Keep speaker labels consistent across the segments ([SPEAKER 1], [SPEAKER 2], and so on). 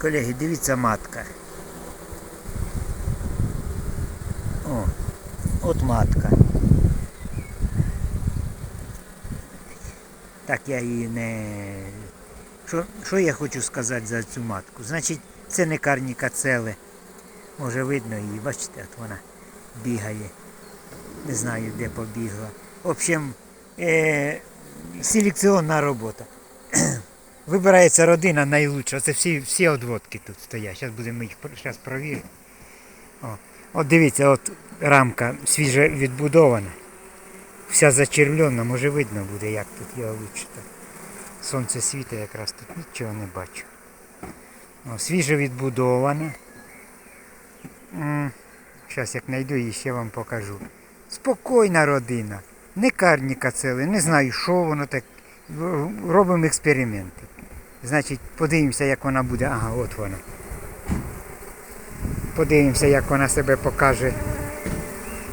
[SPEAKER 1] Колеги, дивіться матка. О, от матка. Так я її не. Що, що я хочу сказати за цю матку? Значить, це не карніка цели. Може видно її, бачите, от вона бігає. Не знаю, де побігла. В общем, е- селекціонна робота. Вибирається родина найлучша. Це всі, всі одводки тут стоять. Зараз будемо їх зараз провірити. О, от дивіться, от рамка свіже відбудована. Вся зачервлена, може видно буде, як тут його лучше. Сонце світить якраз тут нічого не бачу. О, свіже відбудована. Зараз як знайду її ще вам покажу. Спокійна родина. Не карніка цели, не знаю, що воно так. Робимо експерименти. Значить, подивимося, як вона буде. Ага, от вона. Подивимося, як вона себе покаже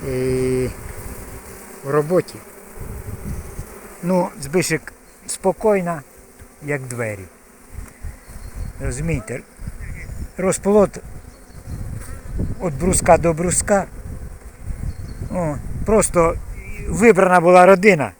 [SPEAKER 1] е, в роботі. Ну, збишик спокійна, як двері. Розумієте? Розплод від бруска до бруска. О, просто вибрана була родина.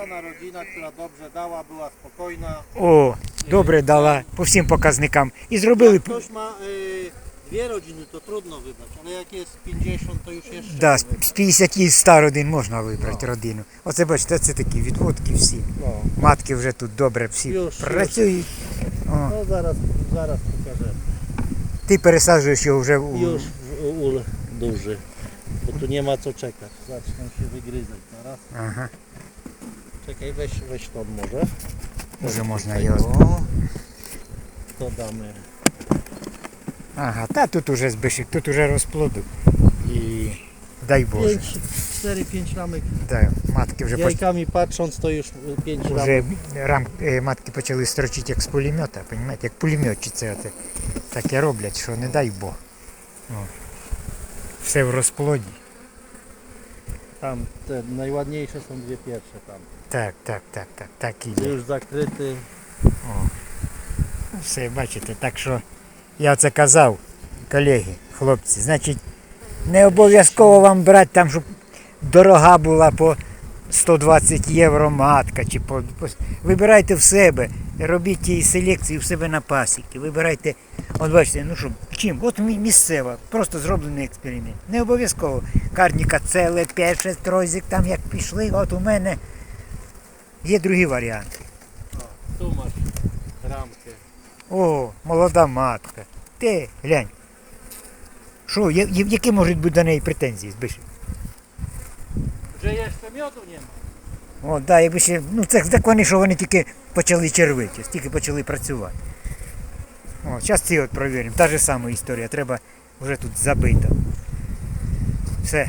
[SPEAKER 2] Tak, rodzina, która dobrze dała, była spokojna.
[SPEAKER 1] О, добре дала по всім показникам. І зробили
[SPEAKER 2] Jak ktoś ma y, dwie rodziny, to trudno wybrać, ale jak jest 50, to już jeszcze
[SPEAKER 1] да,
[SPEAKER 2] wybrać.
[SPEAKER 1] з 50 і 100 родин можна вибрати родину. Оце бачите, це такі відводки всі.
[SPEAKER 2] No,
[SPEAKER 1] Матки вже тут добре всі
[SPEAKER 2] Юж,
[SPEAKER 1] працюють. О,
[SPEAKER 2] no zaraz, zaraz pokażę.
[SPEAKER 1] ти пересаджуєш його вже у...
[SPEAKER 2] Już w ul duży, bo tu nie ma co czekać. Zaczną się wygryzać zaraz.
[SPEAKER 1] Ага,
[SPEAKER 2] Czekaj, weź, weź to może.
[SPEAKER 1] можна
[SPEAKER 2] Tutaj,
[SPEAKER 1] його.
[SPEAKER 2] To damy.
[SPEAKER 1] Ага, та тут уже збишик, тут уже розплоду. І дай Боже.
[SPEAKER 2] 4-5 ramek.
[SPEAKER 1] Так, матки вже поч...
[SPEAKER 2] Jajkami patrząc, to już 5 ramek.
[SPEAKER 1] Уже рам... е, матки почали строчити як з пулемета, розумієте, як пулеметчиці це таке роблять, що не дай Бог. О. Все в розплоді.
[SPEAKER 2] Tam te najładniejsze są dwie pierwsze tam.
[SPEAKER 1] Так, tak, так, так, так і
[SPEAKER 2] Ty już zakryty.
[SPEAKER 1] О. Все, бачите, так що я це казав, колеги, хлопці, значить, не обов'язково вам брати там, щоб дорога була по 120 євро матка. Чи по, по- Вибирайте в себе, робіть ті селекції в себе на пасіки. Вибирайте, от бачите, ну що, чим? От місцева, просто зроблений експеримент. Не обов'язково. Карніка целе, перше, трозик, там як пішли, от у мене є другі варіанти.
[SPEAKER 2] Masz ramkę.
[SPEAKER 1] О, молода матка. Ти, глянь. Що, я- я- які можуть бути до неї претензії, збиши?
[SPEAKER 2] Że jeszcze miodu nie ma.
[SPEAKER 1] О, да, якби ще, ну це так що вони тільки почали червити, тільки почали працювати. О, зараз ці от провіримо. Та ж сама історія, треба вже тут забито. Все,